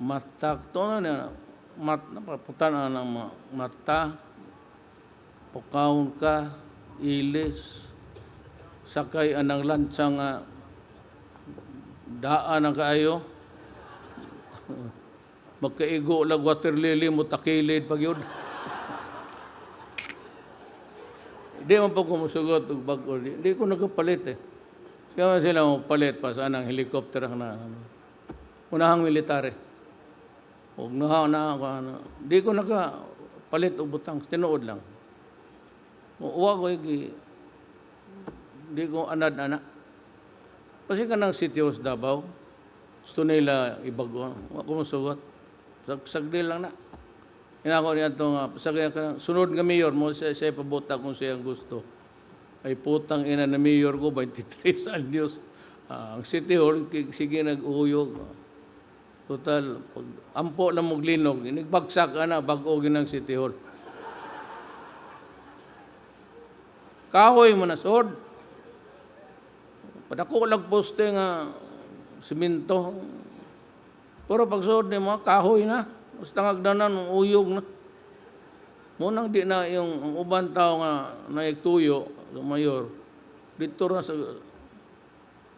mata to na na mat napaputan na ng mata pukaon ka ilis sakay anang lansa nga daan ang kaayo magkaigo lag water lily mo takilid pag yun Di man po kumusugot og bago. Di, ko nagpapalit eh. Kaya sila mo palit pa sa anang helicopter na ano. Unahang military. Huwag na na ako ano. Di ko nakapalit og butang. Tinuod lang. Uwa ko igi. Di ko anad-ana. Kasi ka ng City Halls Davao. Gusto nila ibago. Huwag kumusugot. Sag sagdi lang na. Inako niya ito nga, pasagya ka ng, sunod nga mayor mo, siya, siya pabuta kung siya ang gusto. Ay putang ina na mayor ko, 23 anyos. Ah, ang City Hall, sige nag-uyog. Total, pag ampo lang mo glinog, inigbagsak ka na, bagogin ng City Hall. Kahoy mo na, sword. Padako lang poste nga, siminto. Pero pag suod ni mo, kahoy na. Basta ngagdanan, uyog na. Munang di na yung ang uban tao nga naigtuyo, mayor, dito na sa...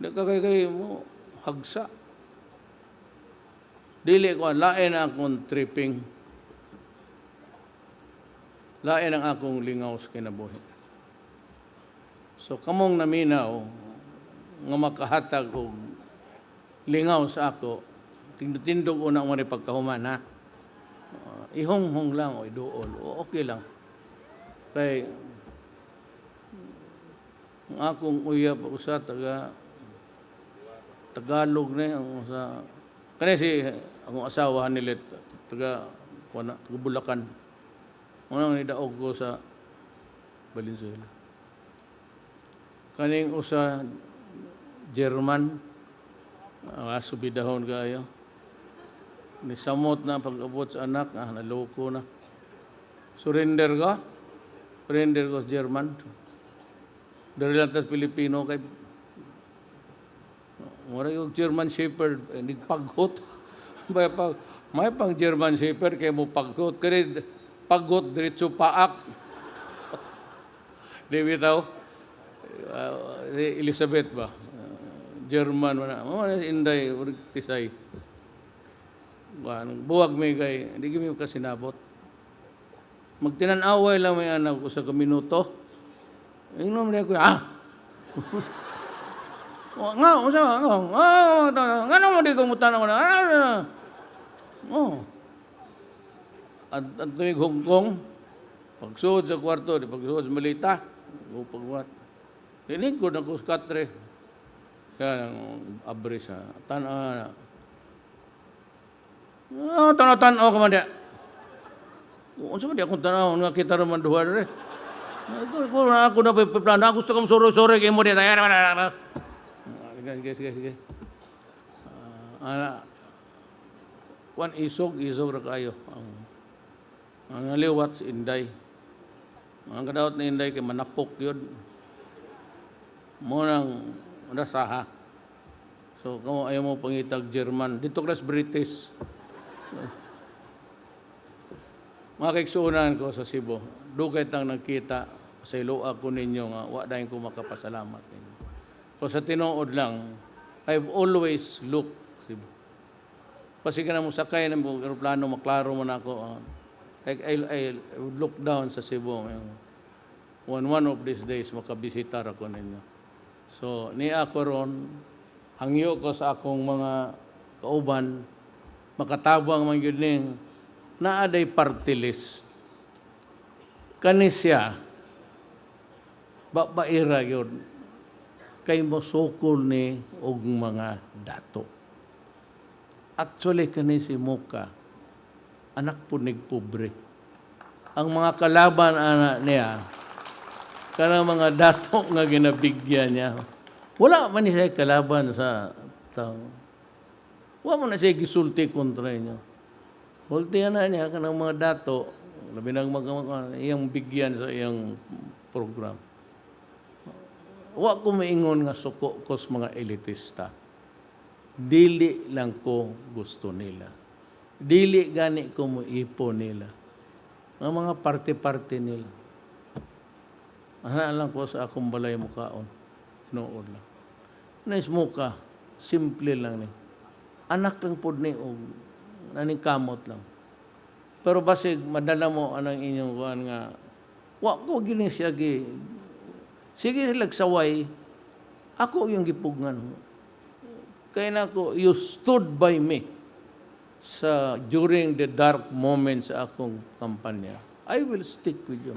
Di mo, hagsa. Dili ko, lain akong tripping. Lain ang akong lingaw sa kinabuhi. So, kamong naminaw, nga makahatag og lingaw sa ako, tindog una mo rin pagkahuman, ha? Uh, ihong-hong lang o iduol. O okay lang. Kay ang akong uyab ako sa taga Tagalog na ang sa kani si akong asawa nila taga kuana taga Bulacan. Unang nidaog ko sa Valenzuela. Kaning usa German uh, subidahon kayo. Ni samot na pag-abot sa anak, ah, naloko na. Surrender ka? Surrender ko sa German. Dari lang Pilipino kay Mura yung German Shepherd, eh, nagpaghot. may pag may pang German Shepherd kay mo paghot. Kaya paghot diretso paak. Di bitaw? Uh, Elizabeth ba? Uh, German man. Na inday tisay. Buwag may kay, hindi kami kasinabot. Magtinan-away lang may anak ko sa kaminuto. Ingnom niya ko, ah! Nga, usa, nga, nga, nga, nga, mo di ko mutan ako na, ah, ah, oh. At, at tuwing Hong Kong, pagsuod sa kwarto, di pagsuod sa malita, upagwat. Tinig ko na ko sa katre. Kaya nang abri sa tanan. Ah, tanaw-tanaw ka man diya. Kung sa man di akong tanaw, nga kita naman duha rin. Ako, ako, ako na piplano, gusto kong suro-suro kay mo diya. Ah, Sige, sige, sige, sige. Ah, ana, kwan isog, isog ra kayo. Ang, ang liwat si Inday. Ang kadawat ni Inday kay manapok yun. Mo nang nasaha. So, kamo ayaw mo pangitag German. Dito klas British. Mga kaigsuunan ko sa Cebu, dugay tang nagkita sa iloa ko ninyo nga wa ko makapasalamat ninyo. So sa tinuod lang, I've always looked. Kasi ka na mo sakay ng aeroplano, maklaro mo na ako. ah. I, I, I look down sa Cebu. One, one of these days, makabisitar ako ninyo. So, ni ako ron, hangyo ko sa akong mga kauban, makatabang man yun ning, naaday party list. Kani siya, babaira yun, kay mosukol ni og mga dato. Actually, kani si Muka, anak po nig pobre. Ang mga kalaban anak niya, kanang mga dato nga ginabigyan niya, wala man ni siya kalaban sa tao. Wala man na siya gisulti kontra niya. Hultihan na niya kanang mga dato, labi ng mga iyang bigyan sa iyang program. Wa ko maingon nga suko ko sa mga elitista. Dili lang ko gusto nila. Dili gani ko mo ipo nila. Ang mga parte-parte nila. Ana lang ko sa akong balay mukaon. Noon lang. Nais mo ka, simple lang ni. Anak lang pod ni og naning kamot lang. Pero basig madala mo anang inyong kuan nga wa ko gini siya Sige sila saway. Ako yung gipugngan. Kaya na ako, you stood by me sa during the dark moments sa akong kampanya. I will stick with you.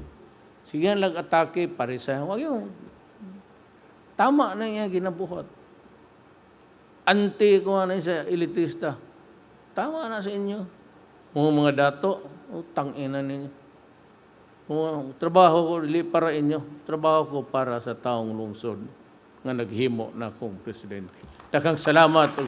Sige lang atake, parisa. Huwag yung tama na niya ginabuhat. Anti ko na sa elitista. Tama na sa inyo. Mga mga dato, utang ina ninyo. Kung trabaho ko, dili para inyo. Trabaho ko para sa taong lungsod nga naghimo na akong presidente. Dakang salamat.